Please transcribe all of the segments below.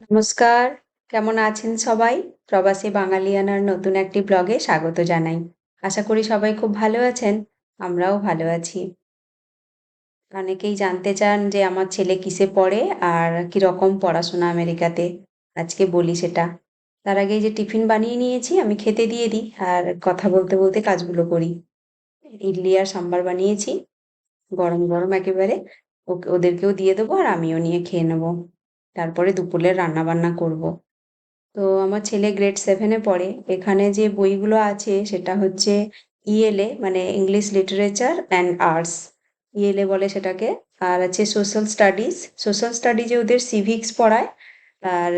নমস্কার, কেমন আছেন সবাই? প্রবাসী বাঙালিয়ানার নতুন একটি ব্লগে স্বাগত জানাই। আশা করি সবাই খুব ভালো আছেন, আমরাও ভালো আছি। অনেকেই জানতে চান যে আমার ছেলে কিসে পড়ে আর কি রকম পড়াশোনা আমেরিকাতে, আজকে বলি সেটা। তার আগে যে টিফিন বানিয়ে নিয়েছি, আমি খেতে দিয়ে দিই আর কথা বলতে বলতে কাজগুলো করি। ইডলি আর সাম্বার বানিয়েছি, গরম গরম একেবারে ওদেরকেও দিয়ে দেবো আর আমিও নিয়ে খেয়ে নেব। তারপরে দুপুরের রান্না বান্না করব। তো আমার ছেলে গ্রেড সেভেনে পড়ে। এখানে যে বইগুলো আছে, সেটা হচ্ছে ইএলএ মানে English literature and arts ELA বলে সেটাকে। আর আছে সোশ্যাল স্টাডিজ সোশ্যাল স্টাডিজে ওদের সিভিক্স পড়ায়। আর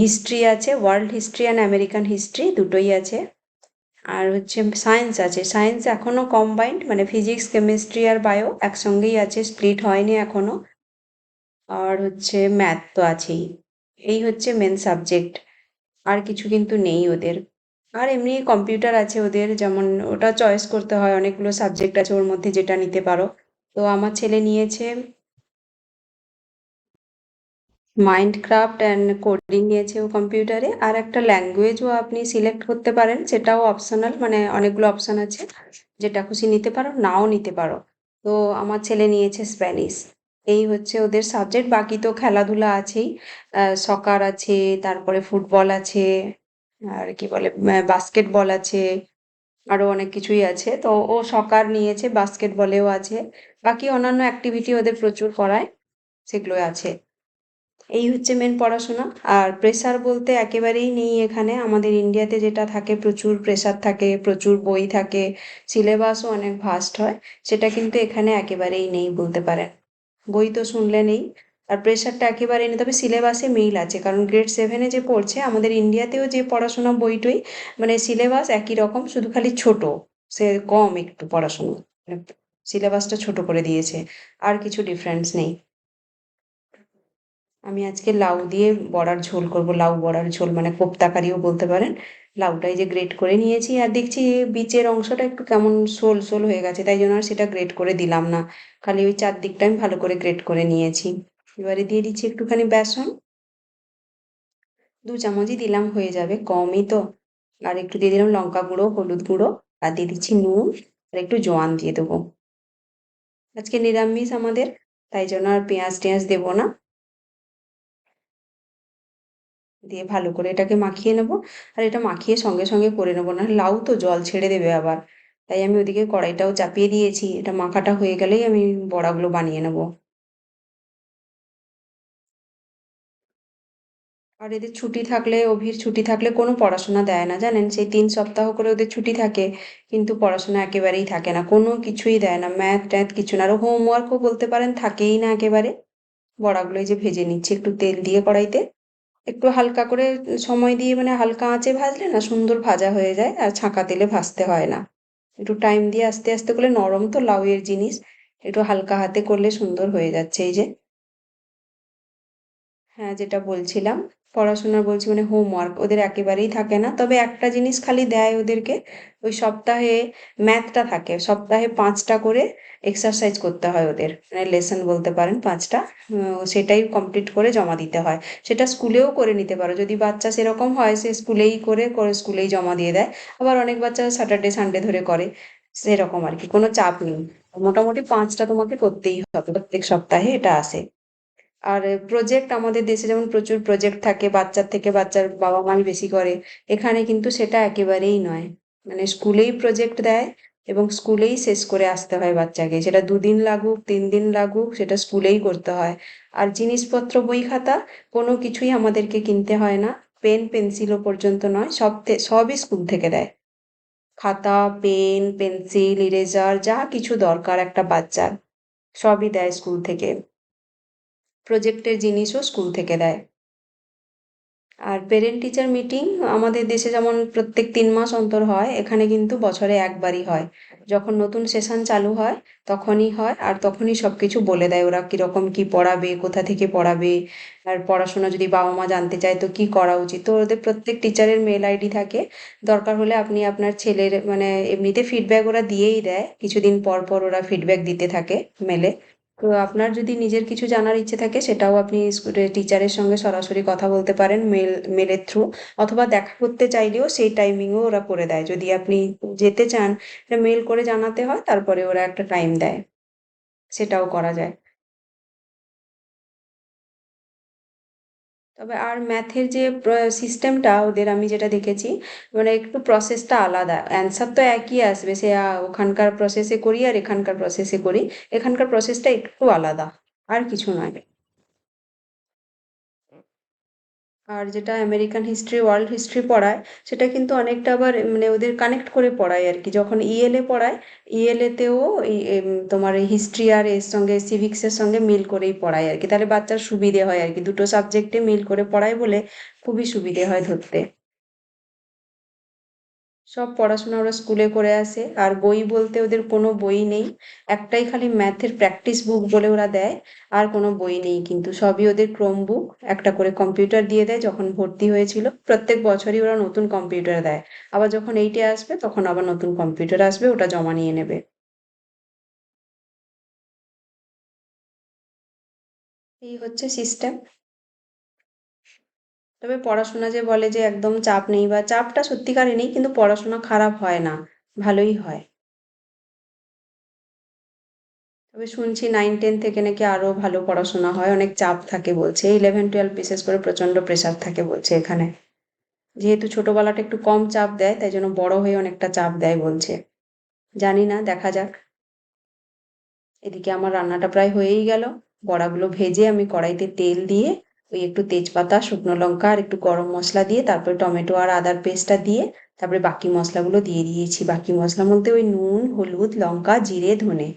হিস্ট্রি আছে world history and American history দুটোই আছে। আর হচ্ছে সায়েন্স আছে। সায়েন্স এখনও কম্বাইন্ড মানে ফিজিক্স কেমিস্ট্রি আর বায়ো একসঙ্গেই আছে স্প্লিট হয়নি এখনও আর হচ্ছে ম্যাথ তো আছেই। এই হচ্ছে মেন সাবজেক্ট আর কিছু কিন্তু নেই ওদের। আর এমনি কম্পিউটার আছে ওদের, যেমন ওটা চয়েস করতে হয়, অনেকগুলো সাবজেক্ট আছে ওর মধ্যে যেটা নিতে পারো। তো আমার ছেলে নিয়েছে মাইন্ড ক্রাফট অ্যান্ড কোডিং নিয়েছে ও কম্পিউটারে আর একটা ল্যাঙ্গুয়েজও আপনি সিলেক্ট করতে পারেন, সেটাও অপশনাল মানে অনেকগুলো অপশান আছে। যেটা খুশি নিতে পারো, নাও নিতে পারো। তো আমার ছেলে নিয়েছে স্প্যানিশ এই হচ্ছে ওদের সাবজেক্ট বাকি তো খেলাধুলা আছেই। সকার আছে, তারপরে ফুটবল আছে, আর কি বলে বাস্কেটবল আছে আরও অনেক কিছুই আছে। তো ও সকার নিয়েছে বাস্কেটবলেও আছে। বাকি অন্যান্য অ্যাক্টিভিটি ওদের প্রচুর করায় সেগুলো আছে। এই হচ্ছে মেন পড়াশোনা। আর প্রেসার বলতে একেবারেই নেই এখানে। আমাদের ইন্ডিয়াতে যেটা থাকে, প্রচুর প্রেসার থাকে, প্রচুর বই থাকে সিলেবাসও অনেক ভাস্ট হয়। সেটা কিন্তু এখানে একেবারেই নেই বলতে পারেন। বই তো শুনলে নেই। আর প্রেশারটা একেবারে নেই। তবে সিলেবাসে মিল আছে। কারণ গ্রেড সেভেনে যে পড়ছে, আমাদের ইন্ডিয়াতেও যে পড়াশোনা বইটই মানে সিলেবাস একই রকম, শুধু খালি ছোট। সে কম একটু পড়াশোনা। সিলেবাসটা ছোট করে দিয়েছে। আর কিছু ডিফারেন্স নেই। আমি আজকে লাউ দিয়ে বড়ার ঝোল করব। লাউ বড়ার ঝোল মানে কোপ্তাকারিও বলতে পারেন। লাউটাই যে গ্রেট করে নিয়েছি আর দেখছি বীচের অংশটা একটু কেমন সোল সোল হয়ে গেছে, তাই জন্য আর সেটা গ্রেট করে দিলাম না। খালি ওই চারদিকটা আমি ভালো করে গ্রেট করে নিয়েছি। এবারে দিয়ে দিচ্ছি একটুখানি বেসন। দু চামচই দিলাম, হয়ে যাবে কমই তো। আর একটু দিয়ে দিলাম লঙ্কা গুঁড়ো, হলুদ গুঁড়ো আর দিয়ে দিচ্ছি নুন আর একটু জোয়ান দিয়ে দেবো। আজকে নিরামিষ আমাদের, তাই জন্য আর পেঁয়াজ টেঁয়াজ দেবো না। দিয়ে ভালো করে এটাকে মাখিয়ে নেব। আর এটা মাখিয়ে সঙ্গে সঙ্গে করে নেব না লাউ তো জল ছেড়ে দেবে আবার। তাই আমি ওদিকে কড়াইটাও চাপিয়ে দিয়েছি, এটা মাখাটা হয়ে গেলেই আমি বড়াগুলো বানিয়ে নেব। আর এদের ছুটি থাকলে, অভির ছুটি থাকলে কোনো পড়াশোনা দেয় না, জানেন? সেই তিন সপ্তাহ করে ওদের ছুটি থাকে, কিন্তু পড়াশোনা একেবারেই থাকে না, কোনো কিছুই দেয় না। ম্যাথ ট্যাথ কিছু না, আর হোমওয়ার্কও বলতে পারেন থাকেই না একেবারে। বড়াগুলোই যে ভেজে নিচ্ছি, একটু তেল দিয়ে কড়াইতে। একটু হালকা করে সময় দিয়ে মানে হালকা আঁচে ভাজলে না সুন্দর ভাজা হয়ে যায় আর ছাঁকা তেলে ভাজতে হয় না। একটু টাইম দিয়ে আস্তে আস্তে করলে নরম তো লাউয়ের জিনিস, একটু হালকা হাতে করলে সুন্দর হয়ে যাচ্ছে এই যে। হ্যাঁ যেটা বলছিলাম পড়াশোনা বলছি মানে হোমওয়ার্ক ওদের একেবারেই থাকে না। তবে একটা জিনিস খালি দেয় ওদেরকে, ওই সপ্তাহে ম্যাথটা থাকে, সপ্তাহে পাঁচটা করে এক্সারসাইজ করতে হয় ওদের। মানে লেসন বলতে পারেন পাঁচটা সেটাই কমপ্লিট করে জমা দিতে হয়। সেটা স্কুলেও করে নিতে পারো। যদি বাচ্চা সেরকম হয়, সে স্কুলেই করে করে স্কুলেই জমা দিয়ে দেয়। আবার অনেক বাচ্চা স্যাটারডে সানডে ধরে করে, সেরকম আর কি, কোনো চাপ নেই। মোটামুটি পাঁচটা তোমাকে করতেই হবে, প্রত্যেক সপ্তাহে এটা আসে। আর প্রজেক্ট আমাদের দেশে যেমন প্রচুর প্রজেক্ট থাকে, বাচ্চার থেকে বাচ্চার বাবা মাই বেশি করে, এখানে কিন্তু সেটা একেবারেই নয়। মানে স্কুলেই প্রজেক্ট দেয় এবং স্কুলেই শেষ করে আসতে হয় বাচ্চাকে। সেটা দুদিন লাগুক তিন দিন লাগুক, সেটা স্কুলেই করতে হয়। আর জিনিসপত্র, বই খাতা কোনো কিছুই আমাদেরকে কিনতে হয় না। পেন, পেন্সিলও পর্যন্ত নয়, সব সবই স্কুল থেকে দেয়। খাতা, পেন, পেন্সিল, ইরেজার, যা কিছু দরকার একটা বাচ্চার, সবই দেয় স্কুল থেকে। প্রজেক্টের জিনিসও স্কুল থেকে দেয়। আর পেরেন্ট টিচার মিটিং আমাদের দেশে যেমন প্রত্যেক তিন মাস অন্তর হয়, এখানে কিন্তু বছরে একবারই হয়। যখন নতুন সেশন চালু হয়, তখনই হয় আর তখনই সব কিছু বলে দেয় ওরা কীরকম কি পড়াবে, কোথা থেকে পড়াবে, আর পড়াশোনা যদি বাবা মা জানতে চায় তো কি করা উচিত? তো ওদের প্রত্যেক টিচারের মেল আইডি থাকে। দরকার হলে আপনি আপনার ছেলের মানে এমনিতে ফিডব্যাক ওরা দিয়েই দেয়। কিছুদিন পর পর ওরা ফিডব্যাক দিতে থাকে মেলে আপনার যদি নিজের কিছু জানার ইচ্ছে থাকে, সেটাও আপনি টিচারের সঙ্গে সরাসরি কথা বলতে পারেন মেল মেলের থ্রু অথবা দেখা করতে চাইলেও সেই টাইমিংও ওরা করে দেয়। যদি আপনি যেতে চান মেল করে জানাতে হয়, তারপরে ওরা একটা টাইম দেয়। সেটাও করা যায়। তবে আর ম্যাথের যে সিস্টেমটা ওদের আমি যেটা দেখেছি মানে একটু প্রসেসটা আলাদা। অ্যান্সার তো একই আসবে, সে ওখানকার প্রসেসে করি আর এখানকার প্রসেসে করি। এখানকার প্রসেসটা একটু আলাদা, আর কিছু নয়। আর যেটা আমেরিকান হিস্ট্রি ওয়ার্ল্ড হিস্ট্রি পড়ায়, সেটা কিন্তু অনেকটা আবার মানে ওদের কানেক্ট করে পড়ায় আর কি। যখন ইএলএ পড়ায় ইএলএতেও এই তোমার হিস্ট্রি আর এর সঙ্গে সিভিক্সের সঙ্গে মিল করেই পড়ায় আর কি। তাহলে বাচ্চার সুবিধে হয় আর কি। দুটো সাবজেক্টে মিল করে পড়ায় বলে খুবই সুবিধে হয় ধরতে। সব পড়াশোনা ওরা স্কুলে করে আসে। আর বই বলতে ওদের কোনো বই নেই। একটাই খালি ম্যাথের প্র্যাকটিস বুক বলে ওরা দেয়। আর কোনো বই নেই কিন্তু, সবই ওদের ক্রোম বুক একটা করে কম্পিউটার দিয়ে দেয় যখন ভর্তি হয়েছিল। প্রত্যেক বছরই ওরা নতুন কম্পিউটার দেয়। আবার যখন এইটে আসবে, তখন আবার নতুন কম্পিউটার আসবে, ওটা জমা নিয়ে নেবে। এই হচ্ছে সিস্টেম তবে পড়াশোনা যে বলে যে একদম চাপ নেই বা চাপটা সত্যিকারে নেই, কিন্তু পড়াশোনা খারাপ হয় না, ভালোই হয়। তবে শুনছি নাইন টেন থেকে নাকি আরও ভালো পড়াশোনা হয়, অনেক চাপ থাকে বলছে। ইলেভেন টুয়েলভ বিশেষ করে প্রচণ্ড প্রেশার থাকে বলছে এখানে। যেহেতু ছোটবেলাটা একটু কম চাপ দেয়, তাই জন্য বড় হয়ে অনেকটা চাপ দেয় বলছে। জানি না, দেখা যাক। এদিকে আমার রান্নাটা প্রায় হয়েই গেল। বড়াগুলো ভেজে আমি কড়াইতে তেল দিয়ে ওই একটু তেজপাতা, শুকনো লঙ্কা আর একটু গরম মশলা দিয়ে, তারপরে টমেটো আর আদার পেস্টটা দিয়ে, তারপরে বাকি মশলাগুলো দিয়ে দিয়েছি। বাকি মশলার মধ্যে ওই নুন, হলুদ, লঙ্কা, জিরে, ধনে।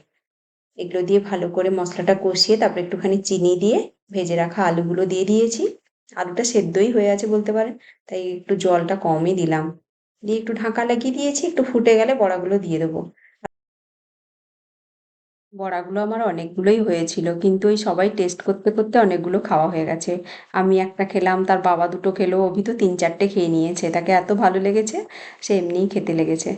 এগুলো দিয়ে ভালো করে মশলাটা কষিয়ে, তারপরে একটুখানি চিনি দিয়ে ভেজে রাখা আলুগুলো দিয়ে দিয়েছি। আলুটা সেদ্ধই হয়ে আছে বলতে পারেন, তাই একটু জলটা কমই দিলাম। দিয়ে একটু ঢাকা লাগিয়ে দিয়েছি, একটু ফুটে গেলে বড়াগুলো দিয়ে দেবো। বড়াগুলো আমার অনেকগুলোই হয়েছিল, কিন্তু ওই সবাই টেস্ট করতে করতে অনেকগুলো খাওয়া হয়ে গেছে। আমি একটা খেলাম, তার বাবা দুটো খেলো, অভি তো তিন চারটে খেয়ে নিয়েছে, তাকে এত ভালো লেগেছে, সে এমনিই খেতে লেগেছে।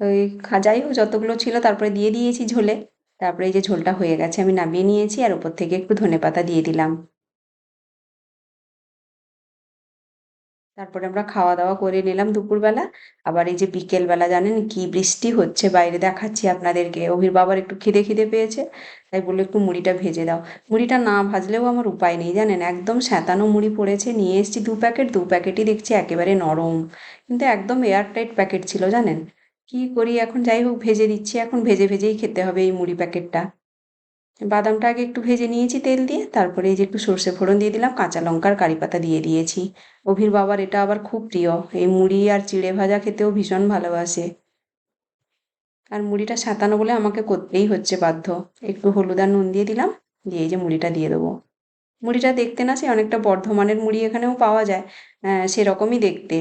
ওই যাই হোক, যতগুলো ছিল, তারপরে দিয়ে দিয়েছি ঝোলে। তারপরে এই যে ঝোলটা হয়ে গেছে, আমি নামিয়ে নিয়েছি, আর উপর থেকে একটু ধনে পাতা দিয়ে দিলাম। তারপরে আমরা খাওয়া দাওয়া করে নিলাম দুপুরবেলা। আবার এই যে বিকেলবেলা জানেন কি বৃষ্টি হচ্ছে, বাইরে দেখাচ্ছি আপনাদেরকে। অভির বাবার একটু খিদে খিদে পেয়েছে, তাই বলল একটু মুড়িটা ভেজে দাও। মুড়িটা না ভাজলেও আমার উপায় নেই জানেন, একদম স্যাঁতানো মুড়ি পড়েছে, নিয়ে এসেছি দু প্যাকেট, দু প্যাকেটই দেখছি একেবারে নরম। কিন্তু একদম এয়ারটাইট প্যাকেট ছিল জানেন। কি করি এখন? যাই হোক, ভেজে দিচ্ছি, এখন ভেজে ভেজেই খেতে হবে এই মুড়ি প্যাকেটটা। বাদামটা আগে একটু ভেজে নিয়েছি তেল দিয়ে, তারপরে এই যে একটু সর্ষে ফোড়ন দিয়ে দিলাম, কাঁচা লঙ্কার কারি পাতা দিয়ে দিয়েছি। অভির বাবার এটা আবার খুব প্রিয়, এই মুড়ি আর চিড়ে ভাজা খেতেও ভীষণ ভালোবাসে। আর মুড়িটা সাঁতানো বলে আমাকে করতেই হচ্ছে বাধ্য। একটু হলুদ আর নুন দিয়ে দিলাম, দিয়ে এই যে মুড়িটা দিয়ে দেবো। মুড়িটা দেখতে না সে অনেকটা বর্ধমানের মুড়ি এখানেও পাওয়া যায় সেরকমই দেখতে।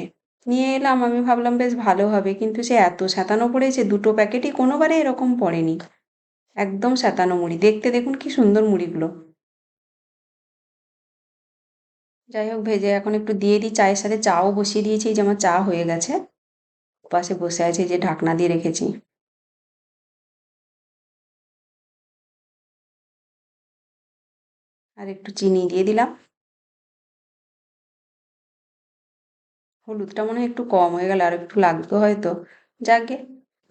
নিয়ে এলাম, আমি ভাবলাম বেশ ভালো হবে, কিন্তু সে এত সাঁতানো পড়েছে, দুটো প্যাকেটই কোনোবারে এরকম পড়েনি। একদম সাঁতানো মুড়ি। দেখতে দেখুন কি সুন্দর মুড়িগুলো। যাই হোক, ভেজে এখন একটু দিয়ে দিই। চায়ের সাথে চাও বসিয়ে দিয়েছি যে আমার চা হয়ে গেছে। পাশে বসে আছে যে ঢাকনা দিয়ে রেখেছি। আর একটু চিনি দিয়ে দিলাম। হলুদটা মনে হয় একটু কম হয়ে গেল, আর একটু লাগতো হয়তো। যাকে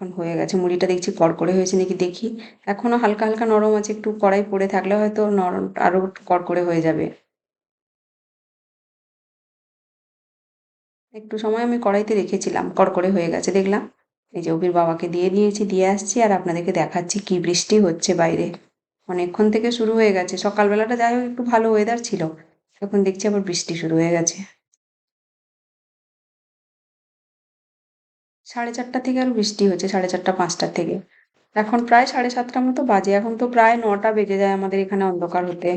এখন হয়ে গেছে। মুড়িটা দেখছি কড়কড়ে হয়েছে নাকি দেখি। এখনও হালকা হালকা নরম আছে, একটু কড়াই পড়ে থাকলে হয়তো নরম, আরও কড়কড়ে হয়ে যাবে। একটু সময় আমি কড়াইতে রেখেছিলাম, কড়কড়ে হয়ে গেছে, দেখলাম। এই যে অভির বাবাকে দিয়ে দিয়েছি, দিয়ে আসছি, আর আপনাদেরকে দেখাচ্ছি কি বৃষ্টি হচ্ছে বাইরে। অনেকক্ষণ থেকে শুরু হয়ে গেছে, সকালবেলাটা যাই হোক একটু ভালো ওয়েদার ছিল। এখন দেখছি আবার বৃষ্টি শুরু হয়ে গেছে। সাড়ে চারটা থেকে আরও বৃষ্টি হচ্ছে সাড়ে চারটা পাঁচটার থেকে। এখন প্রায় সাড়ে সাতটার মতো বাজে, এখন তো প্রায় নটা বেজে যায় আমাদের এখানে অন্ধকার হতে।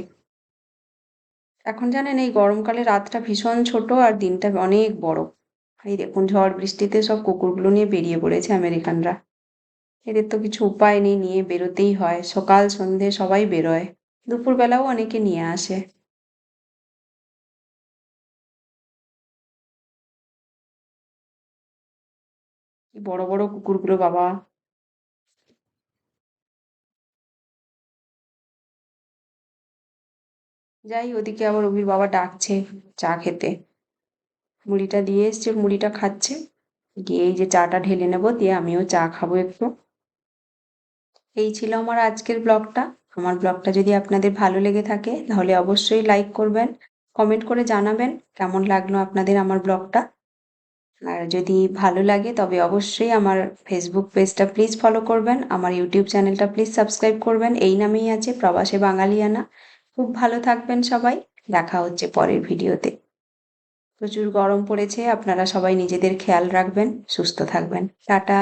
এখন জানেন, এই গরমকালে রাতটা ভীষণ ছোট আর দিনটা অনেক বড়। এই দেখুন, ঝড় বৃষ্টিতে সব কুকুরগুলো নিয়ে বেরিয়ে পড়েছে আমেরিকানরা। এদের তো কিছু উপায় নেই, নিয়ে বেরোতেই হয়। সকাল, সন্ধে সবাই বেরোয়। দুপুরবেলাও অনেকে নিয়ে আসে। বড় বড় কুকুরগুলো বাবা। যাই ওদিকে আবার অভির বাবা ডাকছে চা খেতে। মুড়িটা দিয়ে এসছে, মুড়িটা খাচ্ছে। গিয়ে এই যে চাটা ঢেলে নেব, দিয়ে আমিও চা খাব একটু। এই ছিল আমার আজকের ব্লগটা। আমার ব্লগটা যদি আপনাদের ভালো লেগে থাকে, তাহলে অবশ্যই লাইক করবেন কমেন্ট করে জানাবেন কেমন লাগল আপনাদের আমার ব্লগটা। আর যদি ভালো লাগে, তবে অবশ্যই আমার ফেসবুক পেজটা প্লিজ ফলো করবেন। আমার ইউটিউব চ্যানেলটা প্লিজ সাবস্ক্রাইব করবেন। এই নামেই আছে প্রবাসে বাঙালিয়ানা। খুব ভালো থাকবেন সবাই। দেখা হচ্ছে পরের ভিডিওতে। প্রচুর গরম পড়েছে। আপনারা সবাই নিজেদের খেয়াল রাখবেন, সুস্থ থাকবেন। টাটা।